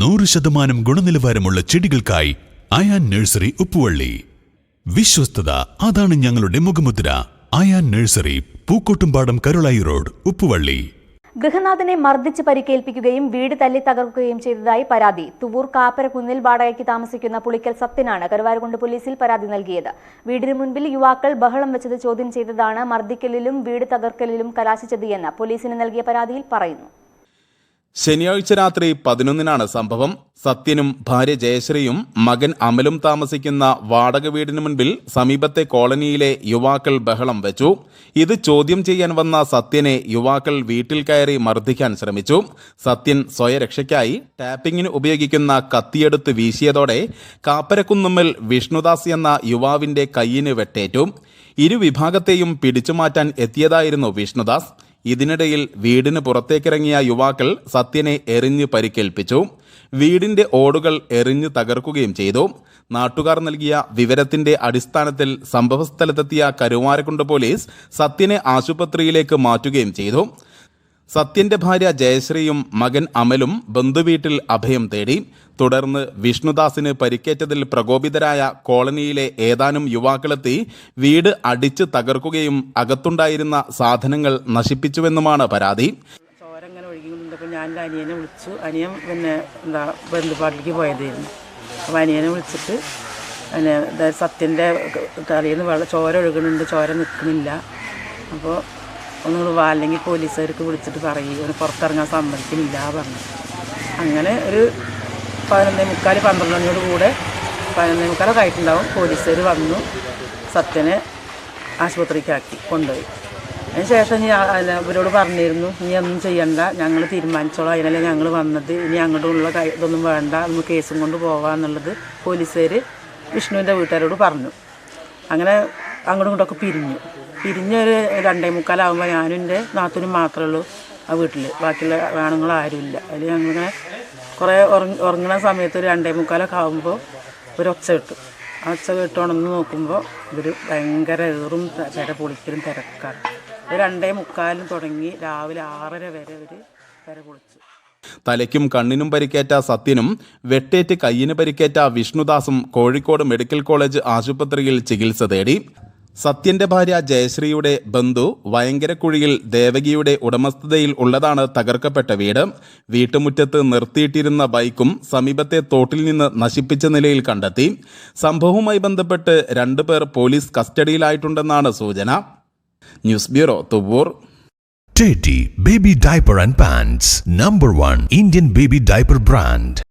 നൂറ് ശതമാനം ഗുണനിലവാരമുള്ള ചെടികൾക്കായി അയാൻ നഴ്സറി ഉപ്പുവള്ളി. വിശ്വസ്തത അതാണ് ഞങ്ങളുടെ മുഖമുദ്ര. Ayan nursery Pookkottumpadam Karulai road Uppuvalli. ഗൃഹനാഥനെ മർദ്ദിച്ച് പരിക്കേൽപ്പിക്കുകയും വീട് തല്ലി തകർക്കുകയും ചെയ്തതായി പരാതി. തുവൂർ കാപ്പര കുന്നിൽ വാടകയ്ക്ക് താമസിക്കുന്ന പുളിക്കൽ സത്യനാണ് കരുവാരകുണ്ട് പോലീസിൽ പരാതി നൽകിയത്. വീടിന് മുൻപിൽ യുവാക്കൾ ബഹളം വെച്ചത് ചോദ്യം ചെയ്തതാണ് മർദ്ദിക്കലിലും വീട് തകർക്കലിലും കലാശിച്ചത് എന്ന് പോലീസിന് നൽകിയ പരാതിയിൽ പറയുന്നു. ശനിയാഴ്ച രാത്രി പതിനൊന്നിനാണ് സംഭവം. സത്യനും ഭാര്യ ജയശ്രീയും മകൻ അമലും താമസിക്കുന്ന വാടക വീടിന് മുൻപിൽ സമീപത്തെ കോളനിയിലെ യുവാക്കൾ ബഹളം വെച്ചു. ഇത് ചോദ്യം ചെയ്യാൻ വന്ന സത്യനെ യുവാക്കൾ വീട്ടിൽ കയറി മർദ്ദിക്കാൻ ശ്രമിച്ചു. സത്യൻ സ്വയരക്ഷയ്ക്കായി ടാപ്പിങ്ങിന് ഉപയോഗിക്കുന്ന കത്തിയെടുത്ത് വീശിയതോടെ കാപ്പരക്കുന്നുമ്മൽ വിഷ്ണുദാസ് എന്ന യുവാവിന്റെ കയ്യിന് വെട്ടേറ്റു. ഇരുവിഭാഗത്തെയും പിടിച്ചുമാറ്റാൻ എത്തിയതായിരുന്നു വിഷ്ണുദാസ്. ഇതിനിടയിൽ വീടിന് പുറത്തേക്കിറങ്ങിയ യുവാക്കൾ സത്യനെ എറിഞ്ഞ് പരിക്കേൽപ്പിച്ചു. വീടിന്റെ ഓടുകൾ എറിഞ്ഞ് തകർക്കുകയും ചെയ്തു. നാട്ടുകാർ നൽകിയ വിവരത്തിന്റെ അടിസ്ഥാനത്തിൽ സംഭവസ്ഥലത്തെത്തിയ കരുവാരക്കുണ്ട് പോലീസ് സത്യനെ ആശുപത്രിയിലേക്ക് മാറ്റുകയും ചെയ്തു. സത്യന്റെ ഭാര്യ ജയശ്രീയും മകൻ അമലും ബന്ധുവീട്ടിൽ അഭയം തേടി. തുടർന്ന് വിഷ്ണുദാസിന് പരിക്കേറ്റതിൽ പ്രകോപിതരായ കോളനിയിലെ ഏതാനും യുവാക്കളെത്തി വീട് അടിച്ച് തകർക്കുകയും അകത്തുണ്ടായിരുന്ന സാധനങ്ങൾ നശിപ്പിച്ചുവെന്നുമാണ് പരാതി. ഞാൻ അനിയനെ വിളിച്ചു. അനിയൻ പിന്നെ എന്താ ബന്ധുപാട്ടിലേക്ക് പോയതായിരുന്നു. അപ്പോൾ അനിയനെ വിളിച്ചിട്ട് പിന്നെ സത്യന്റെ തലയിൽ നിന്ന് വെള്ളം ചോര ഒഴുകുന്നുണ്ട് ചോര നിൽക്കുന്നില്ല. അപ്പോൾ ഒന്നുകൂടി വാ അല്ലെങ്കിൽ പോലീസുകാർക്ക് വിളിച്ചിട്ട് പറയും. അവന് പുറത്തിറങ്ങാൻ സമ്മതിക്കുന്നില്ല പറഞ്ഞു. അങ്ങനെ ഒരു പതിനൊന്നേ മുക്കാൽ പന്ത്രണ്ട് മണിയോട് കൂടെ പതിനൊന്നേ മുക്കാലൊക്കെ ആയിട്ടുണ്ടാവും. പോലീസുകാർ വന്നു സത്യനെ ആശുപത്രിക്കാക്കി കൊണ്ടുപോയി. അതിന് ശേഷം ഞാൻ ഇവരോട് പറഞ്ഞിരുന്നു ഇനി ഒന്നും ചെയ്യണ്ട ഞങ്ങൾ തീരുമാനിച്ചോളാം. അതിനല്ലേ ഞങ്ങൾ വന്നത്. ഇനി അങ്ങോട്ടുള്ള കൈ ഇതൊന്നും വേണ്ട. നമുക്ക് കേസും കൊണ്ട് പോകാമെന്നുള്ളത് പോലീസുകാർ വിഷ്ണുവിന്റെ വീട്ടുകാരോട് പറഞ്ഞു. അങ്ങനെ അങ്ങോട്ടും ഇങ്ങോട്ടൊക്കെ പിരിഞ്ഞു. പിരിഞ്ഞ് ഒരു രണ്ടേ മുക്കാലാകുമ്പോൾ ഞാനും എന്റെ നാത്തൂനും മാത്രമേ ഉള്ളൂ ആ വീട്ടിൽ ബാക്കിയുള്ള ആണുങ്ങൾ ആരുമില്ല അതിൽ ഞങ്ങളിങ്ങനെ കുറേ ഉറങ്ങി ഉറങ്ങുന്ന സമയത്ത് ഒരു രണ്ടേ മുക്കാലൊക്കെ ആകുമ്പോൾ ഒരു ഒച്ച കിട്ടും. ആ ഒച്ച കിട്ടുകയാണെന്ന് നോക്കുമ്പോൾ ഇവർ ഭയങ്കര ഏറും തിര പൊളിക്കലും തിരക്കാണ്. ഒരു രണ്ടേ മുക്കാലും തുടങ്ങി രാവിലെ ആറര വരെ ഒരു തിര പൊളിച്ചു. തലയ്ക്കും കണ്ണിനും പരിക്കേറ്റ സത്യനും വെട്ടേറ്റ് കയ്യിന് പരിക്കേറ്റ വിഷ്ണുദാസും കോഴിക്കോട് മെഡിക്കൽ കോളേജ് ആശുപത്രിയിൽ ചികിത്സ തേടി. സത്യന്റെ ഭാര്യ ജയശ്രീയുടെ ബന്ധു വയങ്കരക്കുഴിയിൽ ദേവകിയുടെ ഉടമസ്ഥതയിൽ ഉള്ളതാണ് തകർക്കപ്പെട്ട വീട്. വീട്ടുമുറ്റത്ത് നിർത്തിയിട്ടിരുന്ന ബൈക്കും സമീപത്തെ തോട്ടിൽ നിന്ന് നശിപ്പിച്ച നിലയിൽ കണ്ടെത്തി. സംഭവവുമായി ബന്ധപ്പെട്ട് രണ്ടുപേർ പോലീസ് കസ്റ്റഡിയിലായിട്ടുണ്ടെന്നാണ് സൂചന. News bureau Thuvvur Teddy Baby Diaper and Pants Number 1 Indian baby diaper brand.